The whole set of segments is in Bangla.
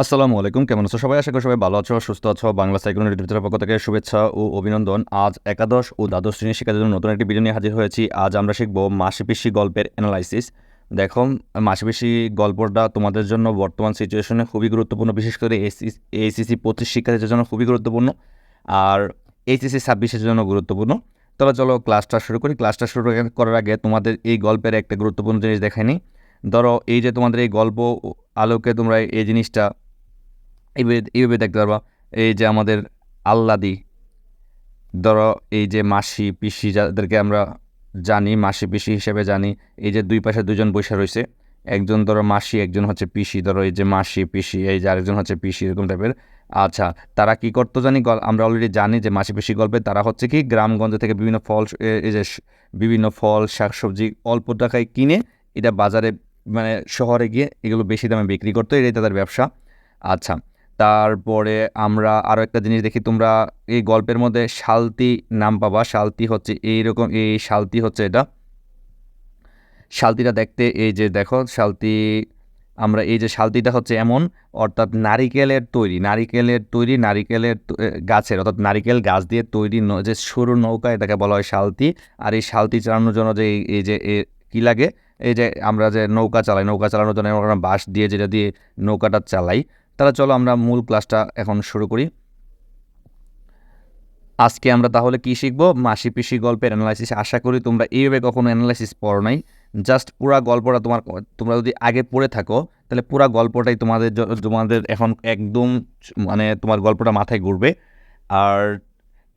আসসালামু আলাইকুম, কেমন আছো সবাই? আশা করি সবাই ভালো আছো, সুস্থ আছো। বাংলা সাইক্লোন রিডিটার পক্ষ থেকে শুভেচ্ছা ও অভিনন্দন। আজ একাদশ ও দ্বাদশ শ্রেণির শিক্ষার্থীর জন্য নতুন একটি ভিডিও নিয়ে হাজির হয়েছি। আজ আমরা শিখব মাসিপিসি গল্পের অ্যানালাইসিস দেখো মাসিপিসি গল্পটা তোমাদের জন্য বর্তমান সিচুয়েশনে খুবই গুরুত্বপূর্ণ, বিশেষ করে এইসিসি পঁচিশ শিক্ষার্থীদের জন্য খুবই গুরুত্বপূর্ণ আর এইচএসসি ছাব্বিশের জন্য গুরুত্বপূর্ণ। তবে চলো ক্লাসটা শুরু করি। ক্লাসটা শুরু করার আগে তোমাদের এই গল্পের একটা গুরুত্বপূর্ণ জিনিস দেখায়নি ধরো, এই যে তোমাদের এই গল্প আলোকে তোমরা এই জিনিসটা এইভাবে এইভাবে দেখতে পারবা এই যে আমাদের আল্লাদি, ধরো এই যে মাসি, পিসি যাদেরকে আমরা জানি, মাসি, পিসি হিসেবে জানি, এই যে দুই পাশে দুজন বসে রয়েছে। একজন ধরো মাসি, একজন হচ্ছে পিসি, ধরো এই যে মাসি, পিসি, এই যে আরেকজন হচ্ছে পিসি, এরকম টাইপের আচ্ছা তারা কি করতো জানি? আমরা অলরেডি জানি যে মাসি, পিসি গল্পে তারা হচ্ছে কি গ্রামগঞ্জ থেকে বিভিন্ন ফল এই যে বিভিন্ন ফল, শাকসবজি অল্প টাকায় কিনে এটা বাজারে মানে শহরে গিয়ে এগুলো বেশি দামে বিক্রি করতো, এটাই তাদের ব্যবসা। আচ্ছা তারপরে আমরা আরও একটা জিনিস দেখি, তোমরা এই গল্পের মধ্যে শালতি নাম পাবা, শালতি হচ্ছে এইরকম, এই শালতি হচ্ছে এটা। শালতিটা দেখতে এই যে দেখো, শালতি, আমরা এই যে শালতিটা হচ্ছে এমন, অর্থাৎ নারিকেলের তৈরি নারিকেলের তৈরি, নারিকেলের গাছের, অর্থাৎ নারিকেল গাছ দিয়ে তৈরি যে সরু নৌকা এটাকে বলা হয় শালতি। আর এই শালতি চালানোর জন্য যে এই যে কী লাগে? এই যে আমরা যে নৌকা চালাই, নৌকা চালানোর জন্য আমরা বাঁশ দিয়ে যেটা দিয়ে নৌকাটা চালাই তাহলে চলো আমরা মূল ক্লাসটা এখন শুরু করি। আজকে আমরা তাহলে কি শিখব? মাসি পিসি গল্পের অ্যানালাইসিস আশা করি তোমরা এইভাবে কখনো অ্যানালাইসিস পড়ো নাই। জাস্ট পুরা গল্পটা তোমার, তোমরা যদি আগে পড়ে থাকো, তাহলে পুরা গল্পটাই তোমাদের তোমাদের এখন একদম মানে তোমার গল্পটা মাথায় ঘুরবে। আর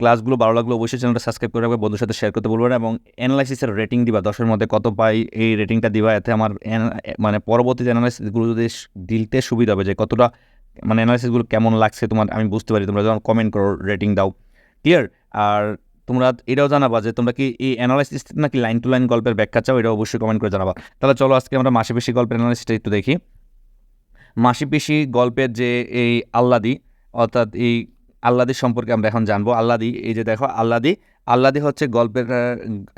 ক্লাসগুলো ভালো লাগল অবশ্যই চ্যানেলটা সাবস্ক্রাইব করে রাখবে, বন্ধুর সাথে শেয়ার করতে বলবেন এবং অ্যানালাইসিসের রেটিং দিবা। দশের মধ্যে কত পাই, এই রেটিংটা দিবা। এতে আমার মানে পরবর্তীতে অ্যানালাইসিসগুলো যদি দিলতে সুবিধা হবে যে কতটা মানে অ্যানালাইসিসগুলো কেমন লাগছে তোমার আমি বুঝতে পারি, তোমরা যখন কমেন্ট করো রেটিং দাও ক্লিয়ার আর তোমরা এটাও জানাবা যে তোমরা কি এই অ্যানালাইসিস নাকি লাইন টু লাইন গল্পের ব্যাখ্যা চাও এটা অবশ্যই কমেন্ট করে জানাবা। তাহলে চলো আজকে আমরা মাসি পিসি গল্পের অ্যানালাইসিসটা একটু দেখি। মাসি পিসি গল্পের যে এই আল্লাদি, অর্থাৎ এই আল্লাদি সম্পর্কে আমরা এখন জানব। আল্লাদি, এই যে দেখো, আল্লাদি আল্লাদি হচ্ছে গল্পের,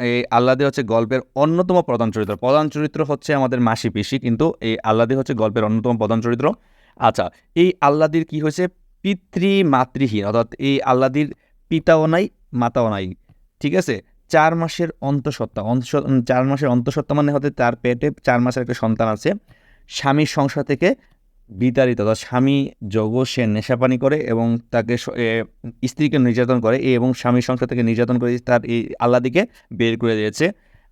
এই আল্লাদি হচ্ছে গল্পের অন্যতম প্রধান চরিত্র। প্রধান চরিত্র হচ্ছে আমাদের মাসি পিসি, কিন্তু এই আল্লাদি হচ্ছে গল্পের অন্যতম প্রধান চরিত্র। আচ্ছা এই আল্লাদির কি হয়েছে? পিতৃ মাতৃহীন অর্থাৎ এই আল্লাদির পিতাও নাই, মাতাও নাই, ঠিক আছে? চার মাসের অন্তঃসত্ত্বা চার মাসের অন্তঃসত্ত্বা মানে হতে তার পেটে চার মাসের একটা সন্তান আছে। স্বামীর সংসার থেকে বিতাড়িত, অর্থাৎ স্বামী যোগ সে নেশাপানি করে এবং তাকে স্ত্রীকে নির্যাতন করে এবং স্বামীর সংসার থেকে নির্যাতন করে তার এই আল্লাদিকে বের করে দিয়েছে।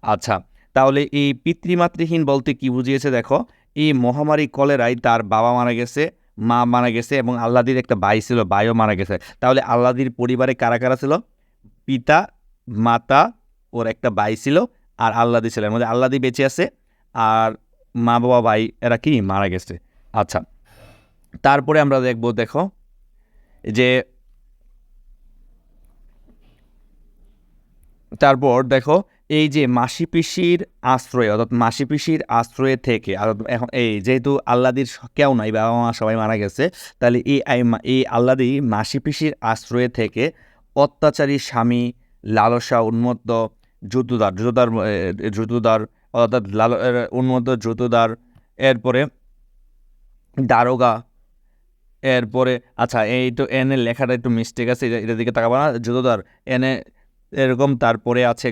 আচ্ছা তাহলে এই পিতৃমাতৃহীন বলতে কি বুঝিয়েছে দেখো? এই মহামারী কলেরায় তার বাবা মারা গেছে, মা মারা গেছে এবং আল্লাদির একটা ভাই ছিল, ভাইও মারা গেছে। তাহলে আল্লাদির পরিবারে কারা কারা ছিল? পিতা, মাতা, ওর একটা ভাই ছিল আর আল্লাদি ছিল। মধ্যে আল্লাদি বেঁচে আছে আর মা বাবা ভাই এরা কি? মারা গেছে। আচ্ছা তারপরে আমরা দেখব, দেখো যে তারপর দেখো এই যে মাসি পিসির আশ্রয়ে, অর্থাৎ মাসি পিসির আশ্রয়ে থেকে এখন এই যেহেতু আল্লাদির কেউ নাই, বাবা মা সবাই মারা গেছে, তাহলে এই এই আল্লাদি মাসি পিসির আশ্রয়ে থেকে অত্যাচারী স্বামী লালসা উন্মত্ত জুতুদার জুতুদার জুতুদার অর্থাৎ লাল উন্মত্ত জুতুদার এরপরে দারোগা, এরপরে আচ্ছা এই তো এনে লেখাটা একটু মিস্টেক আছে, এটা দিকে তাকাবো না জুতোদার এনে এরকম তারপরে আছে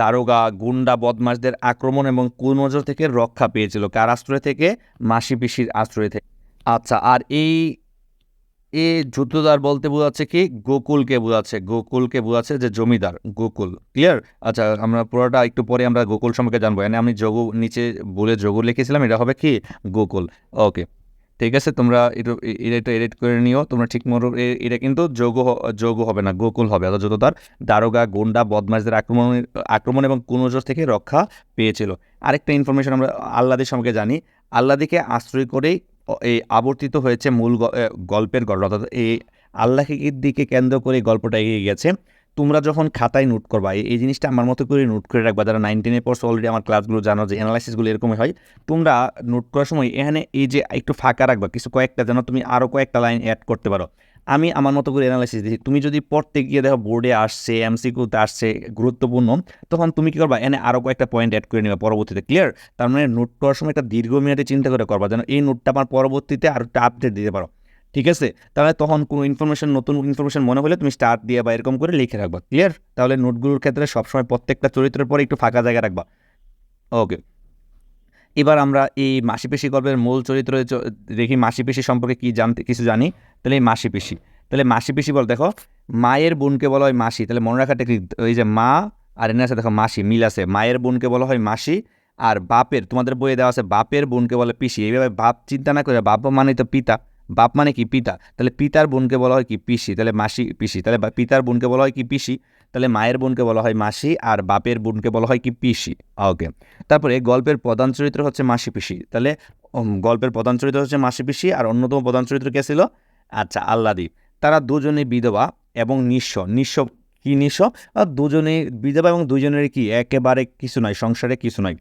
দারোগা, গুন্ডা বদমাসদের আক্রমণ এবং কুনজর থেকে রক্ষা পেয়েছিল। কার আশ্রয় থেকে? মাসি পিসির আশ্রয় থেকে। আচ্ছা আর এই, এ জুতোদার বলতে বোঝাচ্ছে কি? গোকুলকে বোঝাচ্ছে গোকুলকে বোঝাচ্ছে যে জমিদার, গোকুল। ক্লিয়ার আচ্ছা আমরা পুরোটা একটু পরে আমরা গোকুল সম্পর্কে জানব। এনে আমি যোগু, নিচে বলে যোগু লিখেছিলাম, এটা হবে কি? গোকুল। ওকে ঠিক আছে, তোমরা একটু এটা এডিট করে নিও, তোমরা ঠিক মতো এটা কিন্তু যোগ যোগ হবে না, গোকুল হবে। যত তার দারোগা, গুন্ডা বদমাসদের আক্রমণ আক্রমণ এবং কুনজর থেকে রক্ষা পেয়েছিল। আরেকটা ইনফরমেশন আমরা আল্লাদের সম্পর্কে জানি। আল্লাদিকে আশ্রয় করেই এই আবর্তিত হয়েছে মূল গল্পের গল্প। অর্থাৎ এই আল্লাহের দিকে কেন্দ্র করে গল্পটা এগিয়ে গেছে। তোমরা যখন খাতায় নোট করবা এই জিনিসটা আমার মতো করে নোট করে রাখবা। যারা নাইন টেনে পড়ছো অলরেডি আমার ক্লাসগুলো জানো যে অ্যানালাইসিসগুলো এরকমই হয়, তোমরা নোট করার সময় এখানে এই যে একটু ফাঁকা রাখবা, কিছু কয়েকটা যেন তুমি আরও কয়েকটা লাইন অ্যাড করতে পারো। আমি আমার মতো করে অ্যানালাইসিস দিচ্ছি তুমি যদি পড়তে গিয়ে দেখো বোর্ডে আসছে এমসিকিউতে আসছে, গুরুত্বপূর্ণ, তখন তুমি কী করবা? এনে আরও কয়েকটা পয়েন্ট অ্যাড করে নেবে পরবর্তীতে ক্লিয়ার তার মানে নোট করার সময় একটা দীর্ঘমেয়াদী চিন্তা করে করবা, যেন এই নোটটা আমার পরবর্তীতে আরও একটা আপডেট দিতে পারো। ঠিক আছে? তাহলে তখন কোনো ইনফরমেশন নতুন ইনফরমেশন মনে হলে তুমি স্টার্ট দিয়ে বা এরকম করে লিখে রাখবা ক্লিয়ার তাহলে নোটগুলোর ক্ষেত্রে সবসময় প্রত্যেকটা চরিত্রের পরে একটু ফাঁকা জায়গা রাখবা। ওকে এবার আমরা এই মাসিপেশি গল্পের মূল চরিত্র দেখি মাসিপেশি সম্পর্কে কি জানতে, কিছু জানি? তাহলে এই মাসিপেশি তাহলে মাসিপেশি বল, দেখো, মায়ের বোনকে বলা হয় মাসি, তাহলে মনে রাখাটা কি ওই যে মা আর এনে আছে দেখো মাসি, মিল আছে। মায়ের বোনকে বলা হয় মাসি আর বাপের, তোমাদের বইয়ে দেওয়া আছে বাপের বোনকে বলে পিসি। এইভাবে বাপ চিন্তা না করে, বাপ মানে তো পিতা। বাপ মানে কি পিতা? তাহলে পিতার বোনকে বলা হয় কি পিসি, তাহলে মাসি, পিসি। তাহলে পিতার বোনকে বলা হয় কি পিসি, তাহলে মায়ের বোনকে বলা হয় মাসি আর বাপের বোনকে বলা হয় কি পিসি। ওকে। তারপরে গল্পের প্রধান চরিত্র হচ্ছে মাসি পিসি। তাহলে গল্পের প্রধান চরিত্র হচ্ছে মাসি পিসি আর অন্যতম প্রধান চরিত্র কে ছিল? আচ্ছা আল্লাদি। তারা দুজনে বিধবা এবং নিঃস্ব। নিঃস্ব কি নিঃস্ব? দুজনে বিধবা এবং দুজনের কি? একেবারে কিছু নয় সংসারে কিছু নয়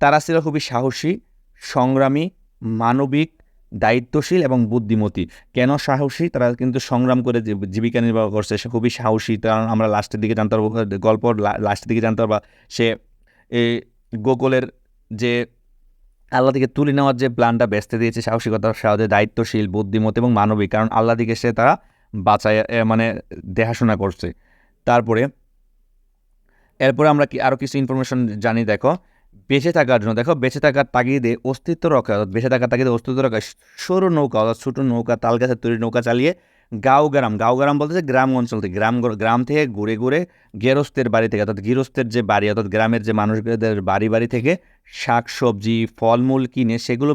তারা ছিল খুবই সাহসী, সংগ্রামী, মানবিক দায়িত্বশীল এবং বুদ্ধিমতী। কেন সাহসী? তারা কিন্তু সংগ্রাম করে জীব- জীবিকা নির্বাহ করছে। সে খুবই সাহসী। কারণ আমরা লাস্টের দিকে জানতে পারব গল্প লাস্টের দিকে জানতে পারবা। সে এই গোকুলের যে আল্লাহ থেকে তুলে নেওয়ার যে প্ল্যানটা ব্যস্ত দিয়েছে সাহসিকতার সাহায্যে, দায়িত্বশীল, বুদ্ধিমতী এবং মানবিক। কারণ আল্লাহ দিকে সে তারা বাঁচায় মানে দেখাশোনা করছে। তারপরে, এরপরে আমরা কি আরও কিছু ইনফরমেশন জানি, দেখো। বেঁচে থাকার জন্য, দেখো বেঁচে থাকার তাগিদে অস্তিত্ব রক্ষা অর্থাৎ বেঁচে থাকার তাগিদে অস্তিত্ব রক্ষা সরু নৌকা, অর্থাৎ ছোটো নৌকা, তাল গাছের তৈরি নৌকা চালিয়ে গাঁও গ্রাম গাঁও গ্রাম বলতে যে গ্রাম অঞ্চল থেকে, গ্রাম গ্রাম থেকে ঘুরে ঘুরে গেরস্তের বাড়ি থেকে, অর্থাৎ গৃহস্থের যে বাড়ি, অর্থাৎ গ্রামের যে মানুষদের বাড়ি বাড়ি থেকে শাক, সবজি, ফলমূল কিনে সেগুলো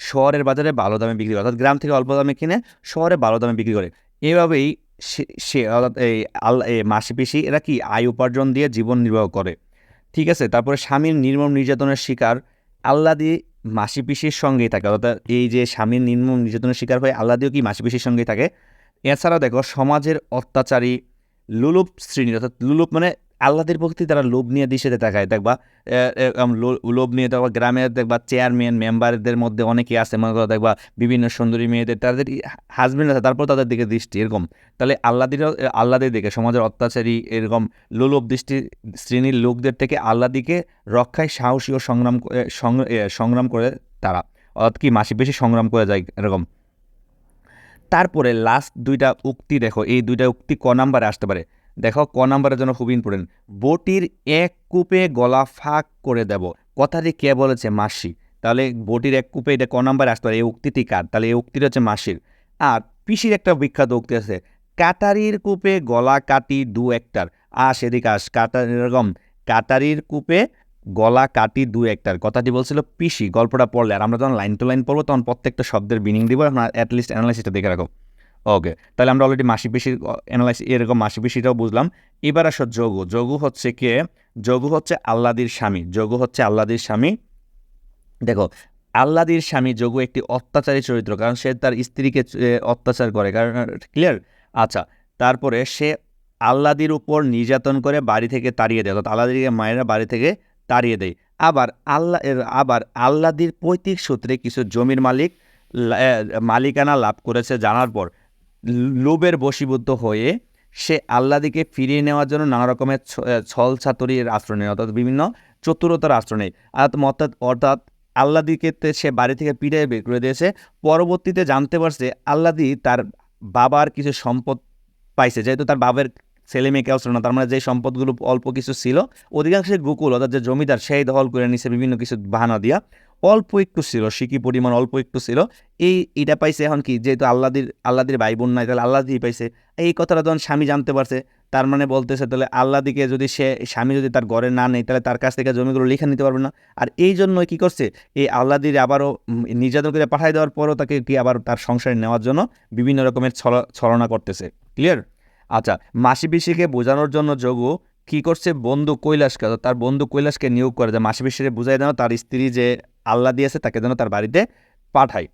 শহরের বাজারে ভালো দামে বিক্রি করে, অর্থাৎ গ্রাম থেকে অল্প দামে কিনে শহরে ভালো দামে বিক্রি করে। এভাবেই সে অর্থাৎ এই এই মাসি পিসি এরা কি আয় উপার্জন দিয়ে জীবন নির্বাহ করে? ঠিক আছে? তারপরে স্বামীর নির্মম নির্যাতনের শিকার আল্লাদি মাসি পিসির সঙ্গেই থাকে। অর্থাৎ এই যে স্বামীর নির্মম নির্যাতনের শিকার হয়ে আল্লাদিও কি মাসি পিসির সঙ্গেই থাকে? এছাড়াও দেখো, সমাজের অত্যাচারী লুলুপ শ্রেণি, অর্থাৎ লুলুপ মানে আল্লাদের প্রতি তারা লোভ নিয়ে দিশে তাকায়। দেখবা লোভ নিয়ে দেখবা, গ্রামের, দেখবা চেয়ারম্যান মেম্বারদের মধ্যে অনেকেই আছে। মনে করো, দেখবা, বিভিন্ন সুন্দরী মেয়েদের, তাদের হাজবেন্ড আছে, তারপর তাদের দিকে দৃষ্টি, এরকম। তাহলে আল্লাদিরও আল্লাদের দিকে, সমাজের অত্যাচারী, এরকম লোলভ দৃষ্টি, শ্রেণির লোকদের থেকে আল্লাদিকে রক্ষায়, সাহসী ও সংগ্রাম সংগ্রাম করে তারা। অর্থাৎ কি, মাসি বেশি সংগ্রাম করে যায়, এরকম। তারপরে লাস্ট দুইটা উক্তি দেখো। এই দুইটা উক্তি ক নাম্বারে আসতে পারে? দেখো, ক নাম্বারের জন্য খুব ইম্পর্টেন্ট বটির এক কূপে গলা ফাঁক করে দেব। কথাটি কে বলেছে? মাসি। তাহলে বটির এক কূপে এটা ক নাম্বারে আসতে পারে? এই উক্তিটি কার? তাহলে এই উক্তিটা হচ্ছে মাসির। আর পিসির একটা বিখ্যাত উক্তি আছে। কাটারির কূপে গলা কাটি দু একটার। আস, এদিকে আস। কাটার এরকম। কাটারির কূপে গলা কাটি দু একটার। কথাটি বলছিল পিসি। গল্পটা পড়লে, আর আমরা যখন লাইন টু লাইন পড়ব, তখন প্রত্যেকটা শব্দের মিনিং দিব। এখন অ্যাটলিস্ট অ্যানালাইসিসটা দেখে রাখো। ওকে, তাহলে আমরা অলরেডি মাসি পেশির অ্যানালাইসিস এরকম মাসি পেশিটাও বুঝলাম। এবার আসো যোগু। যোগু হচ্ছে কে? যোগু হচ্ছে আল্লাদির স্বামী। যোগু হচ্ছে আল্লাদির স্বামী। দেখো, আল্লাদির স্বামী যোগু একটি অত্যাচারী চরিত্র, কারণ সে তার স্ত্রীকে অত্যাচার করে। কারণ ক্লিয়ার আচ্ছা তারপরে সে আল্লাদির উপর নির্যাতন করে বাড়ি থেকে তাড়িয়ে দেয়, অর্থাৎ আল্লাদিকে, মায়েরা বাড়ি থেকে তাড়িয়ে দেয়। আবার আল্লাহ আবার আল্লাদির পৈতৃক সূত্রে কিছু জমির মালিক মালিকানা লাভ করেছে জানার পর। লোভের বশীভূত হয়ে সে আল্লাদিকে ফিরিয়ে নেওয়ার জন্য নানা রকমের ছল ছাতুরির আশ্রয় নেয়, অর্থাৎ বিভিন্ন চতুরতার আশ্রয় নেয়। অর্থাৎ অর্থাৎ আল্লাদিকে সে বাড়ি থেকে পিড়ে বের করে দিয়েছে। পরবর্তীতে জানতে পারছে আল্লাদি তার বাবার কিছু সম্পদ পাইছে, যেহেতু তার বাবার ছেলে মেয়ে কেউ ছিল না, তার মানে যে সম্পদগুলো অল্প কিছু ছিল অধিকাংশের গোকুল, অর্থাৎ যে জমিদার, সেই দখল করে নিছে বিভিন্ন কিছু বাহানা দিয়া। অল্প একটু ছিল সিকি পরিমাণ অল্প একটু ছিল? এই, এটা পাইছে এখন কি? যেহেতু আল্লাদির আল্লাদির ভাই বোন নাই, তাহলে আল্লাদি পাইছে। এই কথাটা যখন স্বামী জানতে পারছে, তার মানে বলতেছে তাহলে আল্লাদিকে যদি সে, স্বামী যদি তার ঘরে না নেই, তাহলে তার কাছ থেকে জমিগুলো লিখে নিতে পারবে না। আর এই জন্য কি করছে? এই আল্লাদির আবারও নির্যাতন করে পাঠাই দেওয়ার পরও তাকে কি আবার তার সংসারে নেওয়ার জন্য বিভিন্ন রকমের ছল, ছলনা করতেছে। ক্লিয়ার আচ্ছা মাসি পিসিকে বোঝানোর জন্য যোগু কি করছে? বন্ধু কৈলাসকে তার বন্ধু কৈলাসকে নিয়োগ করে যে মাসি পিসিরে বুঝাই দেন, তার স্ত্রী যে আল্লাহ দিয়েছে তাকে যেন তার বাড়িতে পাঠায়।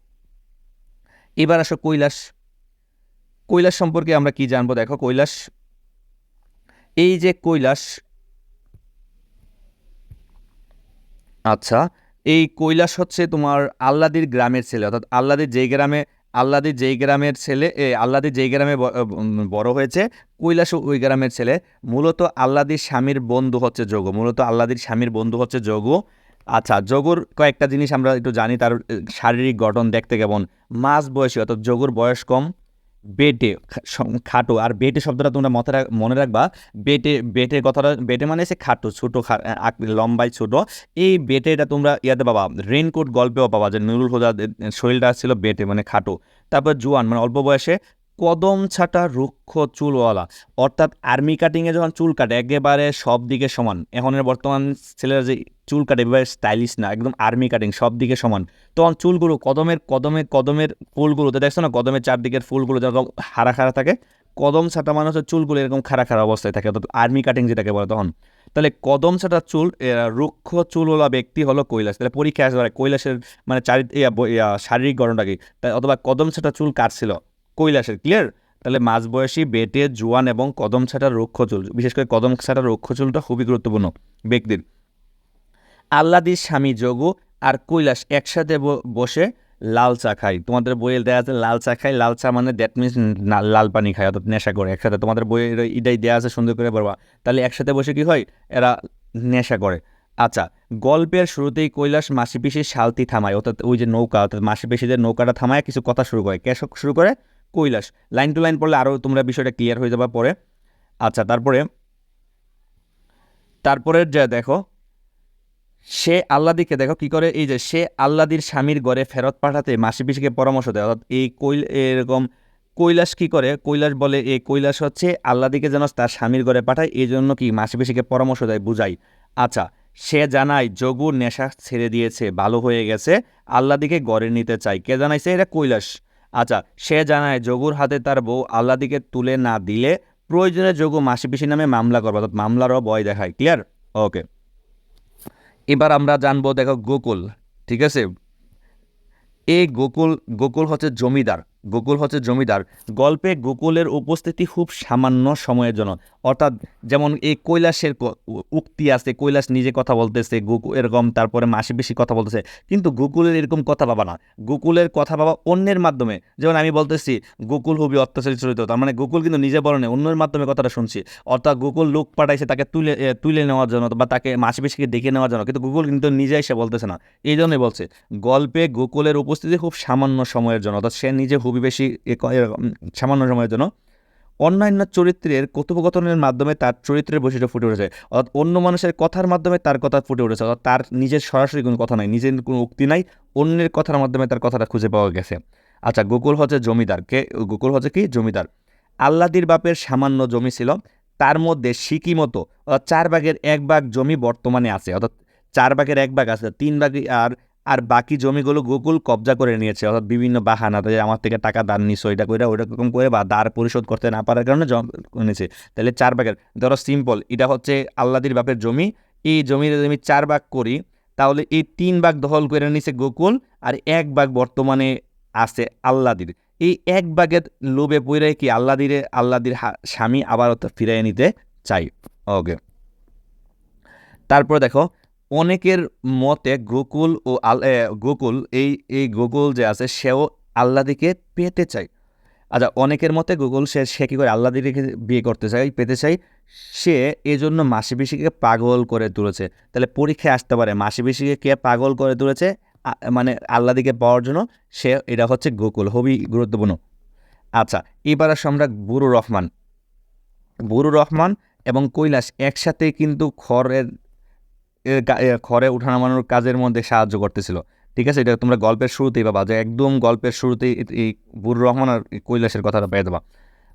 এবার আসো কৈলাস। কৈলাস সম্পর্কে আমরা কি জানব? দেখো কৈলাস, এই যে কৈলাস আচ্ছা এই কৈলাস হচ্ছে তোমার আল্লাদির গ্রামের ছেলে, অর্থাৎ আল্লাদির যেই গ্রামে, আল্লাদির যেই গ্রামের ছেলে আল্লাদির যেই গ্রামে বড় হয়েছে, কৈলাসও ওই গ্রামের ছেলে। মূলত আল্লাদির স্বামীর বন্ধু হচ্ছে যোগ, মূলত আল্লাদির স্বামীর বন্ধু হচ্ছে যোগ। আচ্ছা যোগুর কয়েকটা জিনিস আমরা একটু জানি, তার শারীরিক গঠন দেখতে কেমন? মাঝ বয়সী, অর্থাৎ যোগুর বয়স কম, বেটে খাটো, আর বেটে শব্দটা তোমরা রাখ, মনে রাখবা, বেটে বেটে কথাটা, বেটে মানে সে খাটো, ছোটো লম্বাই ছোট, এই বেটে এটা তোমরা ইয়াতে পাবা রেনকোট গল্পেও পাবা যে নুরুল হুদা শরীরটা ছিল বেটে মানে খাটো, তারপর জুয়ান মানে অল্প বয়সে কদম ছাটা রুক্ষ চুলওয়ালা। অর্থাৎ আর্মি কাটিংয়ে যখন চুল কাটে, একেবারে সব দিকে সমান। এখনের বর্তমান ছেলেরা যে চুল কাটে, একেবারে স্টাইলিশ না, একদম আর্মি কাটিং সব দিকে সমান। তখন চুলগুলো কদমের, কদমে, কদমের ফুলগুলোতে, দেখছ না? কদমের চারদিকের ফুলগুলো যখন হারা খাড়া থাকে, কদম ছাটা মানে হচ্ছে চুলগুলো এরকম খাড়া খাড়া অবস্থায় থাকে, অর্থাৎ আর্মি কাটিং যেটাকে বলে তখন। তাহলে কদম ছাটা চুল রুক্ষ চুলওয়ালা ব্যক্তি হলো কৈলাস। তাহলে পরীক্ষা আসবে, কৈলাসের মানে চারি শারীরিক গঠনটা কি? অথবা কদম ছাটা চুল কার ছিল? কৈলাসের ক্লিয়ার তাহলে মাঝবয়সী বেটে, জোয়ান এবং কদম ছাটার রুক্ষ চুল বিশেষ করে কদম ছাটার রুক্ষ চুলটা খুবই গুরুত্বপূর্ণ ব্যক্তির। আল্লাদির স্বামী যোগু আর কৈলাস একসাথে বসে লাল চা খায়। তোমাদের বইয়ে দেওয়া আছে লাল চা খায়, লাল চা মানে দ্যাট মিনস লাল পানি খায় অর্থাৎ নেশা করে একসাথে। তোমাদের বইয়ের ইটাই দেওয়া আছে সুন্দর করে বলবা তাহলে একসাথে বসে কি হয়? এরা নেশা করে। আচ্ছা গল্পের শুরুতেই কৈলাস মাসি পিসির শালতি থামায়, অর্থাৎ ওই যে নৌকা, অর্থাৎ মাসি পিসিদের নৌকাটা থামায়, কিছু কথা শুরু করে। কে শুরু করে কৈলাস লাইন টু লাইন পড়লে আরও তোমরা বিষয়টা ক্লিয়ার হয়ে যাবে পরে। আচ্ছা তারপরে তারপরে যে দেখো, সে আল্লাদিকে দেখো কি করে? এই যে সে আল্লাদির স্বামীর ঘরে ফেরত পাঠাতে মাসি পিসিকে পরামর্শ দেয়। অর্থাৎ এই কৈল, এরকম কৈলাস কি করে? কৈলাস বলে এই কৈলাস হচ্ছে আল্লাদিকে যেন তার স্বামীর ঘরে পাঠায়, এই জন্য কি মাসি পিসিকে পরামর্শ দেয়, বুঝাই। আচ্ছা সে জানায়, যোগুর নেশা ছেড়ে দিয়েছে, ভালো হয়ে গেছে, আল্লাদিকে গড়ে নিতে চাই। কে জানাইছে? এটা কৈলাস। আচ্ছা সে জানায় যোগুর হাতে তার বউ আল্লাদিকে তুলে না দিলে প্রয়োজনে যোগু মাসি পিসি নামে মামলা করবে, অর্থাৎ মামলারও ভয় দেখায়। ক্লিয়ার ওকে এবার আমরা জানব, দেখো, গোকুল, ঠিক আছে? এই গোকুল গোকুল হচ্ছে জমিদার। গোকুল হচ্ছে জমিদার। গল্পে গোকুলের উপস্থিতি খুব সামান্য সময়ের জন্য। অর্থাৎ যেমন এই কৈলাসের উক্তি আছে, কৈলাস নিজে কথা বলতেছে গোকুল এরকম তারপরে মাসি বেশি কথা বলতেছে। কিন্তু গোকুলের এরকম কথা পাবা না। গোকুলের কথা পাবা অন্যের মাধ্যমে। যেমন আমি বলতেছি গোকুল খুবই অত্যাচারী চরিত্র। তার মানে গোকুল কিন্তু নিজে বলে অন্যের মাধ্যমে কথাটা শুনছি। অর্থাৎ গোকুল লোক পাঠাইছে তাকে তুলে তুলে নেওয়ার জন্য বা তাকে মাসি বেশিকে ডেকে নেওয়ার জন্য। কিন্তু গুগল কিন্তু নিজে এসে বলতেছে না। এই জন্যই বলছে, গল্পে গোকুলের উপস্থিতি খুব সামান্য সময়ের জন্য। অর্থাৎ সে নিজে খুবই বেশি সামান্য সময়ের জন্য অন্যান্য চরিত্রের কথোপকথনের মাধ্যমে তার চরিত্রের বৈশিষ্ট্য ফুটে উঠেছে। অর্থাৎ অন্য মানুষের কথার মাধ্যমে তার কথা ফুটে উঠেছে। অর্থাৎ তার নিজের সরাসরি কোনো কথা নাই, নিজের কোনো উক্তি নাই, অন্যের কথার মাধ্যমে তার কথাটা খুঁজে পাওয়া গেছে। আচ্ছা গোকুল হচ্ছে জমিদার। কে, গোকুল হচ্ছে কি? জমিদার। আল্লাদির বাপের সামান্য জমি ছিল। তার মধ্যে সিকি মতো, অর্থাৎ চার ভাগের এক ভাগ জমি বর্তমানে আছে। অর্থাৎ চার ভাগের এক ভাগ আছে। তিন ভাগ আর আর বাকি জমিগুলো গোকুল কবজা করে নিয়েছে। অর্থাৎ বিভিন্ন বাহানা যে আমার থেকে টাকা দান নিছো এটা করে ওইরকম করে বা দার পরিশোধ করতে না পারার কারণে নিয়েছে তাহলে চার ভাগের, ধরো সিম্পল এটা হচ্ছে আল্লাদির বাপের জমি। এই জমির আমি চার ভাগ করি, তাহলে এই তিন ভাগ দখল করে নিছে গোকুল আর এক ভাগ বর্তমানে আছে আল্লাদির। এই এক ভাগের লোভে পড়ে কি আল্লাদিরে, আল্লাদির স্বামী আবার ফিরিয়ে নিতে চাই? ওকে। তারপরে দেখো অনেকের মতে গোকুল ও আল গোকুল, এই এই গোকুল যে আছে, সেও আল্লাদিকে পেতে চায়। আচ্ছা অনেকের মতে গুগল সে সে কী করে আল্লাদিকে বিয়ে করতে চায়, পেতে চায়? সে এজন্য মাসি পিসিকে পাগল করে তুলেছে। তাহলে পরীক্ষায় আসতে পারে, মাসি পিসিকে কে পাগল করে তুলেছে? মানে আল্লাদিকে পাওয়ার জন্য সে, এটা হচ্ছে গোকুল, খুবই গুরুত্বপূর্ণ। আচ্ছা এবার আসো আমরা বুরু রহমান। বুরু রহমান এবং কৈলাস একসাথে কিন্তু খড়ের খড়ে উঠানামানোর কাজের মধ্যে সাহায্য করতেছিল। ঠিক আছে? এটা তোমরা গল্পের শুরুতেই পাবা যে একদম গল্পের শুরুতেই এই বুরু রহমান আর কৈলাসের কথাটা পেয়ে দেবা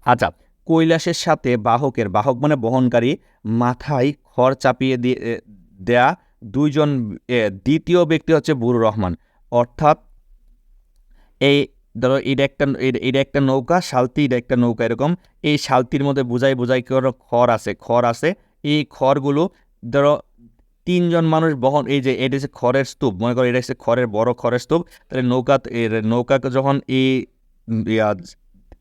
আচ্ছা কৈলাসের সাথে বাহকের, বাহক মানে বহনকারী, মাথায় খড় চাপিয়ে দিয়ে দেয়া দুইজন দ্বিতীয় ব্যক্তি হচ্ছে বুরু রহমান। অর্থাৎ এই ধরো এটা একটা, এটা- একটা নৌকা, শালতি এটা একটা নৌকা এরকম। এই শালতির মধ্যে বুঝাই বুঝাই খড় আছে খড় আছে। এই খড়গুলো ধরো তিনজন মানুষ বহন, এই যে এটা হচ্ছে খড়ের স্তূপ, মনে করো এটা হচ্ছে খড়ের বড় খড়ের স্তূপ, তাহলে নৌকা এর নৌকাকে যখন এই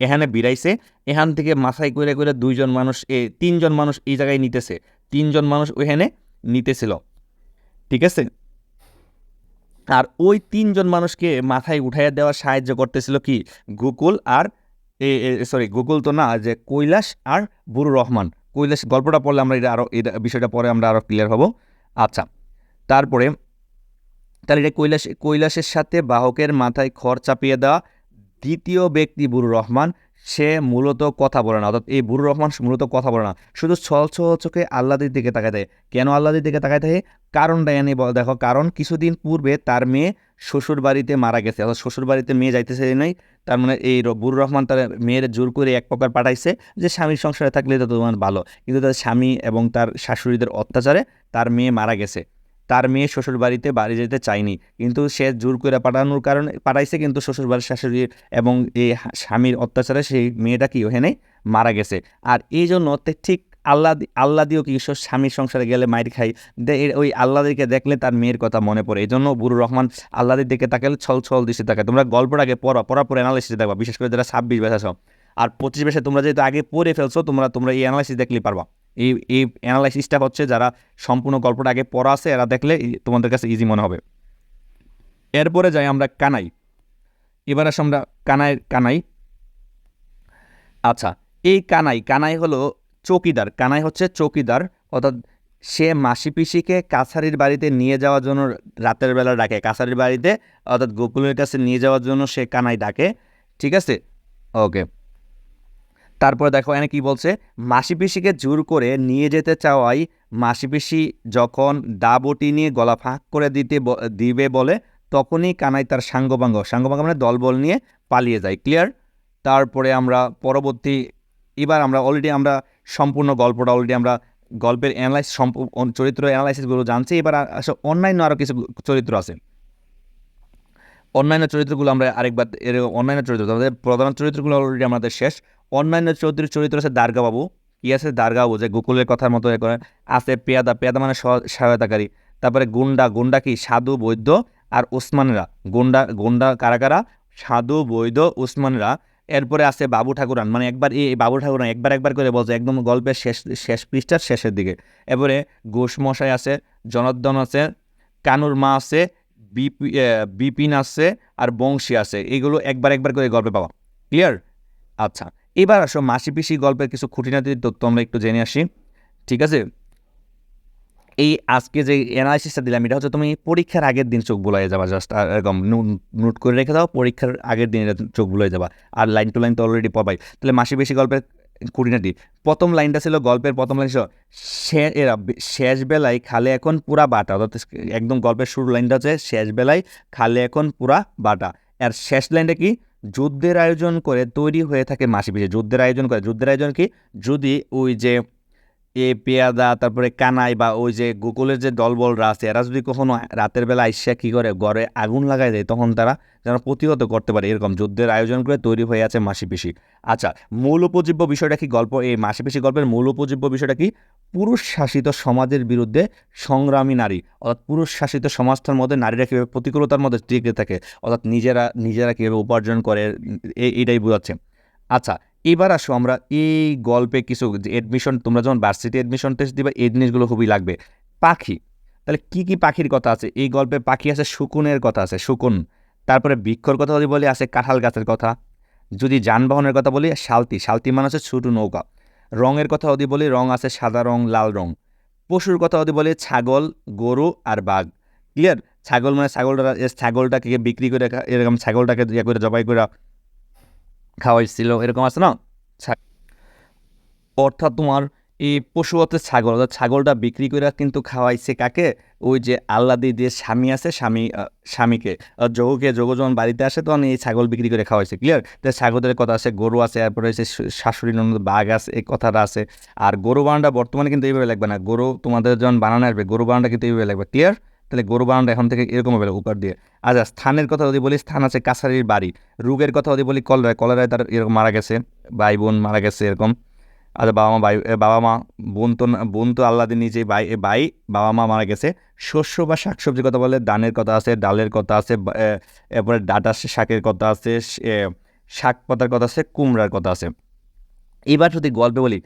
এখানে বিরাইছে এখান থেকে মাথায় করে করে দুইজন মানুষ, এ, তিনজন মানুষ এই জায়গায় নিতেছে, তিনজন মানুষ ওইখানে নিতেছিল, ঠিক আছে? আর ওই তিনজন মানুষকে মাথায় উঠাইয়া দেওয়ার সাহায্য করতেছিল কি? গুকুল আর সরি গুকুল তো না, যে কৈলাস আর বুরু রহমান, কৈলাস, গল্পটা পড়লে আমরা এটা আরও এটা বিষয়টা পরে আমরা আরও ক্লিয়ার হব। আচ্ছা তারপরে তাহলে এটা কৈলাস, কৈলাসের সাথে বাহকের মাথায় খড় চাপিয়ে দেওয়া দ্বিতীয় ব্যক্তি বুরু রহমান, সে মূলত কথা বলে না, অর্থাৎ এই বুরু রহমান মূলত কথা বলে না, শুধু ছল ছল চোখে আল্লাদের দিকে তাকায় থাকে। কেন আল্লাদের দিকে তাকায় থাকে? কারণটা এনে দেখো, কারণ কিছুদিন পূর্বে তার মেয়ে শ্বশুর বাড়িতে মারা গেছে, অর্থাৎ শ্বশুর বাড়িতে মেয়ে যাইতেছে নাই, তার মানে এই র- বুরুর রহমান তার মেয়ের জোর করে এক প্রকার পাঠাইছে যে স্বামীর সংসারে থাকলে তো তোমার ভালো। কিন্তু তার স্বামী এবং তার শাশুড়িদের অত্যাচারে তার মেয়ে মারা গেছে। তার মেয়ে শ্বশুর বাড়িতে বাড়ি যেতে চায়নি, কিন্তু সে জোর করে পাঠানোর কারণে, পাঠাইছে কিন্তু শ্বশুর বাড়ির শাশুড়ি এবং এই স্বামীর অত্যাচারে সেই মেয়েটা কি ওখানে মারা গেছে। আর এই জন্য ঠিক আল্লাহ আল্লাহ দিও কি সব স্বামীর সংসারে গেলে মায়ের খাই? ওই আল্লাহদেরকে দেখলে তার মেয়ের কথা মনে পড়ে। এই জন্য বুরুর রহমান আল্লাহদের দিকে তাকালে ছল ছল দৃষ্টি তাকায়। তোমরা গল্পটাকে পড়া পড়া পরে অ্যানালাইসিস দেখবা। বিশেষ করে যারা ছাব্বিশ বেসা আছো আর পঁচিশ বেসে তোমরা যেহেতু আগে পড়ে ফেলছো, তোমরা তোমরা এই অ্যানালাইসিস দেখলেই পারবা। এই এই অ্যানালাইসিসটা হচ্ছে যারা সম্পূর্ণ গল্পটা আগে পড়া আছে, এরা দেখলে তোমাদের কাছে ইজি মনে হবে। এরপরে যাই আমরা কানাই। এবার আসে আমরা কানাই কানাই। আচ্ছা এই কানাই কানাই হলো চৌকিদার। কানাই হচ্ছে চৌকিদার, অর্থাৎ সে মাসি পিসিকে কাছারির বাড়িতে নিয়ে যাওয়ার জন্য রাতের বেলা ডাকে। কাছারির বাড়িতে, অর্থাৎ গোকুলের কাছে নিয়ে যাওয়ার জন্য সে কানাই ডাকে। ঠিক আছে? ওকে। তারপর দেখো, এখানে কি বলছে? মাসি পিসিকে জোর করে নিয়ে যেতে চাওয়াই মাসি পিসি যখন দাবটি নিয়ে গলা ফাঁক করে দিতে দিবে বলে, তখনই কানাই তার সাঙ্গপাঙ্গ সাঙ্গপাঙ্গ মানে দলবল নিয়ে পালিয়ে যায়। ক্লিয়ার? তারপরে আমরা পরবর্তী, এবার আমরা অলরেডি আমরা সম্পূর্ণ গল্পটা অলরেডি আমরা গল্পের অ্যানালাইস চরিত্র অ্যানালাইসিসগুলো জানছি। এবার আসলে অন্যান্য আরও কিছু চরিত্র আছে। অন্যান্য চরিত্রগুলো আমরা আরেকবার এর অন্যান্য চরিত্র আমাদের প্রধান চরিত্রগুলো অলরেডি আমাদের শেষ। অন্যান্য চরিত্রের চরিত্র আছে দার্গাবাবু। কি আছে? দার্গাবাবু, যে গোকুলের কথার মতো এ করে। আছে পেয়াদা পেয়াদা মানে সহায়তাকারী। তারপরে গুন্ডা গুন্ডা কি? সাধু, বৈদ্য আর উসমানরা গুন্ডা গুন্ডা কারা কারা? সাধু, বৈদ্য উসমানরা এরপরে আছে বাবু ঠাকুরান। মানে একবার এই বাবু ঠাকুরান একবার একবার করে বলছে, একদম গল্পের শেষ শেষ পৃষ্ঠার শেষের দিকে। এরপরে ঘোষ মশাই আছে, জনার্দন আছে, কানুর মা আছে, বিপি বিপিন আছে, আর বংশী আছে। এগুলো একবার একবার করে গল্পে পাওয়া। ক্লিয়ার? আচ্ছা। এবার আসো মাসি পিসি গল্পের কিছু খুঁটিনাটি তথ্য আমরা একটু জেনে আসি। ঠিক আছে? এই আজকে যে অ্যানালাইসিসটা দিলাম, এটা হচ্ছে তুমি পরীক্ষার আগের দিন চোখ বুলাই যাবা জাস্ট এরকম নোট করে রেখে দাও, পরীক্ষার আগের দিন চোখ বুলাই যাবা। আর লাইন টু লাইন তো অলরেডি পাবাই। তাহলে মাসি বেশি গল্পের খুঁটিনাটি প্রথম লাইনটা ছিল গল্পের প্রথম লাইন ছিল শেষ বেলায় খালে এখন পুরা বাটা। অর্থাৎ একদম গল্পের শুরু লাইনটা হচ্ছে, শেষ বেলায় খালে এখন পুরা বাটা। আর শেষ লাইনটা কি? যুদ্ধের আয়োজন করে তৈরি হয়ে থাকে মাসি পিসি যুদ্ধের আয়োজন করে। যুদ্ধের আয়োজন কি? যদি ওই যে এ পেয়াদা, তারপরে কানাই বা ওই যে গোকুলের যে দলবলরা আছে, এরা যদি কখনো রাতের বেলা আইসা কী করে, ঘরে আগুন লাগাই দেয়, তখন তারা যেন প্রতিহত করতে পারে এরকম যুদ্ধের আয়োজন করে তৈরি হয়ে আছে মাসি পিসি আচ্ছা মূল উপজীব্য বিষয়টা কি গল্প? এই মাসি পিসি গল্পের মূল উপজীব্য বিষয়টা কি? পুরুষ শাসিত সমাজের বিরুদ্ধে সংগ্রামী নারী, অর্থাৎ পুরুষ শাসিত সমাজটার মধ্যে নারীরা কীভাবে প্রতিকূলতার মধ্যে টিকে থাকে, অর্থাৎ নিজেরা নিজেরা কীভাবে উপার্জন করে, এ- এটাই বোঝাচ্ছে। আচ্ছা এবার আসো, আমরা এই গল্পে কিছু এডমিশন তোমরা যখন ভার্সিটি এডমিশন টেস্ট দিবে, এই জিনিসগুলো খুবই লাগবে। পাখি, তাহলে কি কি পাখির কথা আছে? এই গল্পে পাখি আছে, শকুনের কথা আছে, শকুন। তারপরে বৃক্ষর কথা যদি বলি, আছে কাঁঠাল গাছের কথা। যদি যানবাহনের কথা বলি, শালতি। শালতি মানে হচ্ছে ছোটো নৌকা। রঙের কথা যদি বলি রং আছে সাদা রং, লাল রং। পশুর কথা যদি বলি, ছাগল, গরু আর বাঘ। ক্লিয়ার ছাগল মানে ছাগলটা, ছাগলটাকে বিক্রি করে এরকম ছাগলটাকে ইয়ে করে, জবাই করে খাওয়াইছিল এরকম আছে না? অর্থাৎ তোমার এই পশু হচ্ছে ছাগল অর্থাৎ ছাগলটা বিক্রি করে কিন্তু খাওয়াইছে কাকে? ওই যে আল্লাদি যে স্বামী আছে স্বামী স্বামীকে। আর যোগকে যোগ যখন বাড়িতে আসে তখন এই ছাগল বিক্রি করে খাওয়াইছে ক্লিয়ার তো ছাগলের কথা আছে গরু আছে তারপরে হচ্ছে শাশুড়ি ননদ বাঘ আছে এই কথাটা আছে। আর গরু বানানটা বর্তমানে কিন্তু এইভাবে লাগবে না। গরু তোমাদের যখন বানানো আসবে গরু বানানটা কিন্তু এইভাবে লাগবে ক্লিয়ার তাহলে গরু বানানটা এখন থেকে এরকম হবে উপর দিয়ে। আচ্ছা স্থানের কথা যদি বলি, স্থান আছে কাছারির বাড়ি। রোগের কথা যদি বলি, কলরায় কলরায় তার এরকম মারা গেছে ভাই বোন মারা গেছে এরকম। আচ্ছা বাবা মা বাবা মা বোন তো বোন তো আল্লাদের নিজে ভাই ভাই বাবা মা মারা গেছে। শস্য বা শাকসবজির কথা বলে দানের কথা আছে, ডালের কথা আছে এরপরে ডাটা শাকের কথা আছে শাক পাতার কথা আছে, কুমড়ার কথা আছে। এবার যদি গল্পে বলি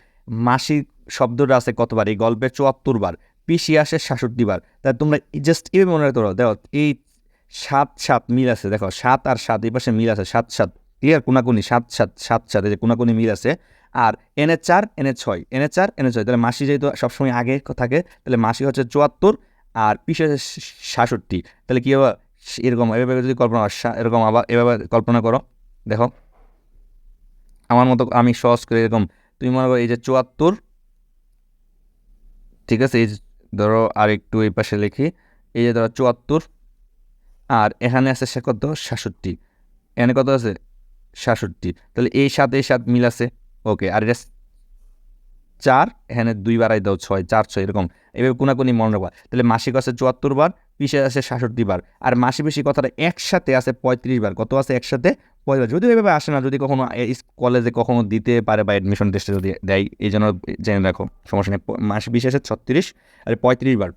মাসিক শব্দটা আছে কতবার? এই গল্পে চুয়াত্তর বার। পিসি আসে সাতষট্টি বার তা তোমরা জাস্ট এভাবে মনে রাখতে পারো, দেখো এই সাত সাত মিল আছে, দেখো সাত আর সাত এই পাশে মিল আছে, সাত সাত ক্লিয়ার কোনাকুনি, সাত সাত সাত সাত, এই যে কোনাকুনি মিল আছে। আর এনে চার, এনে ছয়, এনে চার, এনে ছয়, তাহলে মাসি যেহেতু সবসময় আগে থাকে, তাহলে মাসি হচ্ছে চুয়াত্তর আর পিসি হচ্ছে সাতষট্টি তাহলে কী হবে? এরকম, এভাবে যদি কল্পনা এরকম আবার এভাবে কল্পনা করো, দেখো। আমার মতো আমি সহজ করে এরকম, তুমি মনে করো এই যে চুয়াত্তর, ঠিক আছে? এই যে ধরো আর একটু এই পাশে লিখি। এই যে ধরো চুয়াত্তর, আর এখানে আছে সে কত? সাতষট্টি। এখানে কত আছে? সাতষট্টি। তাহলে এই সাত এই সাত মিল আছে। ওকে, আর এটা চার, এখানে দুই বারাই দাও ছয়, চার ছয়, এরকম। এভাবে কোনাকুনি মনে রাখবা। তাহলে মাসিক আছে চুয়াত্তর বার পিসে আছে সাতষট্টি বার। আর মাসি পিসি কথাটা একসাথে আছে পঁয়ত্রিশ বার। কত আছে একসাথে? পঁয়ত্রিশ যদি এভাবে আসে না, যদি কখনো কলেজে কখনো দিতে পারে বা অ্যাডমিশন টেস্টে যদি দেয়, এই জন্য জেনে রাখো, সমস্যা নেই। মাসে পিসে আছে ছত্রিশ, আর পঁয়ত্রিশ বার।